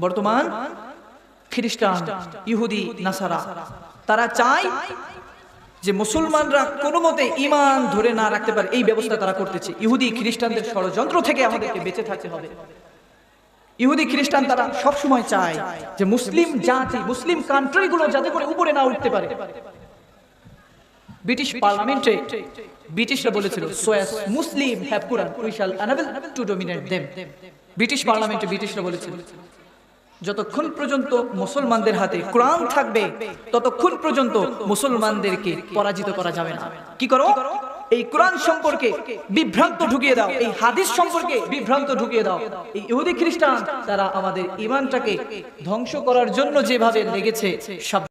বর্তমান খ্রিস্টান, ইহুদি, নাসারা। তারা চায় যে মুসলমানরা কোনো মতে ইমান ধরে না রাখতে পারে। এই ব্যবস্থা তারা করতেছে। ইহুদি খ্রিস্টানদের ষড়যন্ত্র থেকে আমাদেরকে বেঁচে থাকতে হবে। ইহুদি খ্রিস্টান তারা সবসময় চায় যে মুসলিম জাতি, মুসলিম কান্ট্রিগুলো যাতে করে উপরে না উঠতে পারে। ব্রিটিশ পার্লামেন্টে ব্রিটিশরা বলেছিল so as Muslim have Quran, we shall enable to dominate them. British পার্লামেন্টে ব্রিটিশরা বলেছিল যতক্ষণ পর্যন্ত মুসলমানদের হাতে কোরআন থাকবে, ততক্ষণ পর্যন্ত মুসলমানদেরকে পরাজিত করা যাবে না। কি করো? এই কোরআন সম্পর্কে বিভ্রান্ত ঢুকিয়ে দাও। এই হাদিস সম্পর্কে বিভ্রান্ত ঢুকিয়ে দাও। এই ইহুদি খ্রিস্টান, তারা আমাদের ইমানটাকে ধ্বংস করার জন্য যেভাবে লেগেছে, সব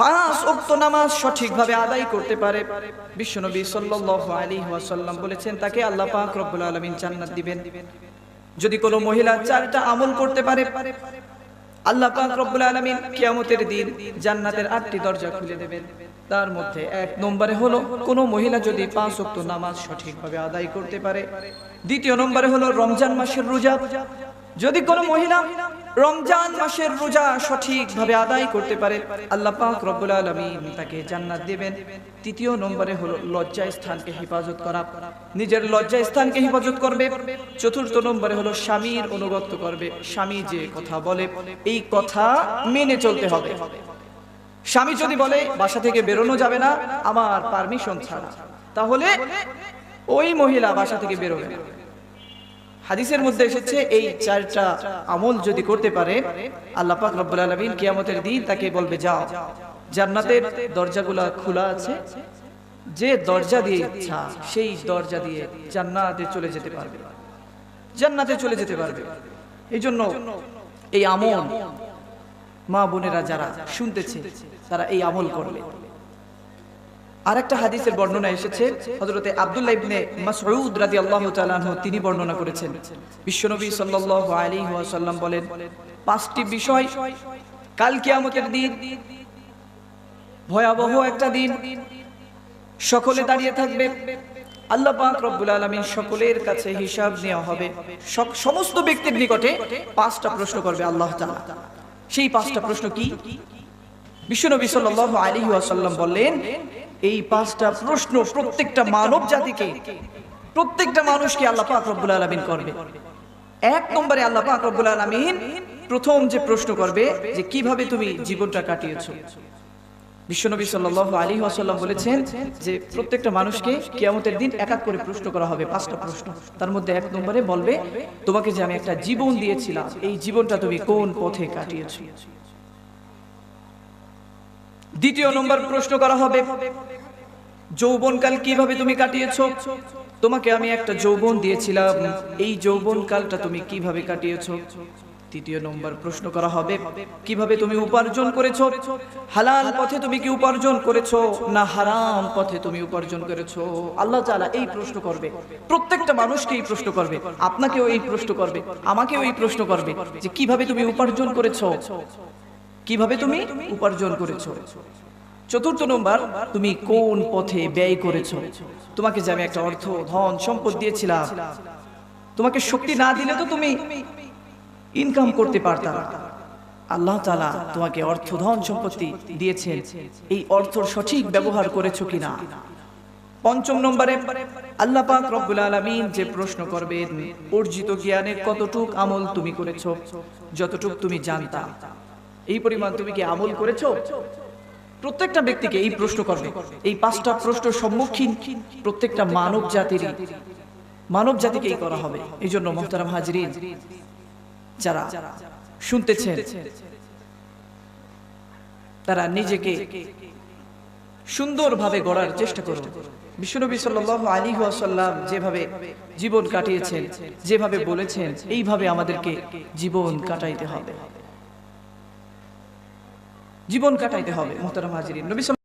পাঁচ ওয়াক্ত নামাজ সঠিকভাবে আদায় করতে পারে। বিশ্বনবী সাল্লাল্লাহু আলাইহি ওয়াসাল্লাম বলেছেন, তাকে আল্লাহ পাক রব্বুল আলামিন জান্নাত দিবেন। যদি কোনো মহিলা চারটা আমল করতে পারে আল্লাহ পাক রব্বুল আলামিন কিয়ামতের দিন জান্নাতের আটটি দরজা খুলে দেবেন। তার মধ্যে এক নম্বরে হলো, কোন মহিলা যদি পাঁচ ওয়াক্ত নামাজ সঠিকভাবে আদায় করতে পারে। দ্বিতীয় নম্বরে হলো, রমজান মাসের রোজা। যদি কোনো মহিলা রমজান মাসের রোজা সঠিকভাবে আদায় করতে পারে। আল্লাহ পাক রব্বুল আলামিন তাকে জান্নাত দেবেন। তৃতীয় নম্বরে হলো লজ্জা স্থানকে হেফাজত করা। নিজের লজ্জা স্থানকে হেফাজত করবে। চতুর্থ নম্বরে হলো স্বামীর অনুগত্য করবে। স্বামী যে কথা বলে, এই কথা মেনে চলতে হবে। স্বামী যদি বলে, বাসা থেকে বেরোনো যাবে না, আমার পারমিশন ছাড়া। তাহলে ওই মহিলা বাসা থেকে বেরোবে না। হাদিসের মধ্যে এসেছে, এই চারটা আমল যদি করতে পারে, আল্লাহ পাক রব্বুল আলামিন কিয়ামতের দিন তাকে বলবে, যাও। জান্নাতের দরজাগুলা খোলা আছে। যে দরজা দিয়ে ইচ্ছা, সেই দরজা দিয়ে জান্নাতে চলে যেতে পারবে। জান্নাতে চলে যেতে পারবে। এই জন্য এই আমল মা বোনেরা যারা শুনতেছে, তারা এই আমল করবে আরেকটা হাদিসের বর্ণনা এসেছে, হযরতে আব্দুল্লাহ ইবনে মাসউদ রাদিয়াল্লাহু তাআলা তিনি বর্ণনা করেছেন। বিশ্বনবী সাল্লাল্লাহু আলাইহি ওয়াসাল্লাম বলেন, পাঁচটি বিষয় কাল কিয়ামতের দিন, ভয়াবহ একটা দিন, সকলে দাঁড়িয়ে থাকবে। আল্লাহ পাক রব্বুল আলামিন সকলের কাছে হিসাব নেওয়া হবে। সমস্ত ব্যক্তির নিকটে পাঁচটা প্রশ্ন করবে আল্লাহ তাআলা। সেই পাঁচটা প্রশ্ন কি? বিশ্বনবী সাল্লাল্লাহু আলাইহি ওয়াসাল্লাম বললেন এই পাঁচটা প্রশ্ন প্রত্যেকটা মানব জাতিকে, প্রত্যেকটা মানুষকে আল্লাহ পাক আলামিন করবে। এক নম্বরে আল্লাহ পাক আলামিন প্রথম যে প্রশ্ন করবে যে কীভাবে তুমি জীবনটা কাটিয়েছো। বিশ্বনবী আলাইহি ওয়াসাল্লাম বলেছেন যে প্রত্যেকটা মানুষকে কিয়ামতের দিন এক এক করে প্রশ্ন করা হবে, পাঁচটা প্রশ্ন। তার মধ্যে এক নম্বরে বলবে, তোমাকে যে আমি একটা জীবন দিয়েছিলাম, এই জীবনটা তুমি কোন পথে কাটিয়েছো? দ্বিতীয় নম্বর প্রশ্ন করা হবে, যৌবনকাল কীভাবে তুমি কাটিয়েছো? তোমাকে আমি একটা যৌবন দিয়েছিলাম, এই যৌবনকালটা তুমি কীভাবে কাটিয়েছো? তৃতীয় নম্বর প্রশ্ন করা হবে, কীভাবে তুমি উপার্জন করেছ? হালাল পথে তুমি কি উপার্জন করেছ, না হারাম পথে তুমি উপার্জন করেছ? আল্লাহ তাআলা এই প্রশ্ন করবে, প্রত্যেকটা মানুষকে এই প্রশ্ন করবে, আপনাকেও এই প্রশ্ন করবে, আমাকেও এই প্রশ্ন করবে যে কীভাবে তুমি উপার্জন করেছ? কীভাবে তুমি উপার্জন করেছ? চতুর্থ নম্বর তুমি কোন পথে ব্যয় করেছ? তোমাকে যে আমি একটা অর্থ ধন সম্পদ দিয়েছিলাম। তোমাকে শক্তি না দিলে তো তুমি ইনকাম করতে পারতাম আল্লাহ তাআলা তোমাকে অর্থ ধন সম্পত্তি দিয়েছেন। এই অর্থর সঠিক ব্যবহার করেছ কিনা? পঞ্চম নম্বরে আল্লাহ পাক রব্বুল আলামিন যে প্রশ্ন করবেন অর্জিত জ্ঞানে কতটুক আমল তুমি করেছ? যতটুক তুমি জানতা। এই পরিমাণ তুমি কি আমল করেছ? প্রত্যেকটা ব্যক্তিকে এই প্রশ্ন করবে। এই পাঁচটা প্রশ্ন সম্মুখীন প্রত্যেকটা মানব জাতিরই, মানব জাতিকেই করা হবে। এই জন্য মোহতারাম হাজরিন, যারা শুনতেছেন, তারা নিজেকে সুন্দরভাবে গড়ার চেষ্টা করুন। বিশ্বনবী সাল্লাল্লাহু আলাইহি ওয়াসাল্লাম যেভাবে জীবন কাটিয়েছেন, যেভাবে বলেছেন, এইভাবে আমাদেরকে জীবন কাটাইতে হবে। জীবন কাটাইতে হবে মোহতারাম হাজির নবী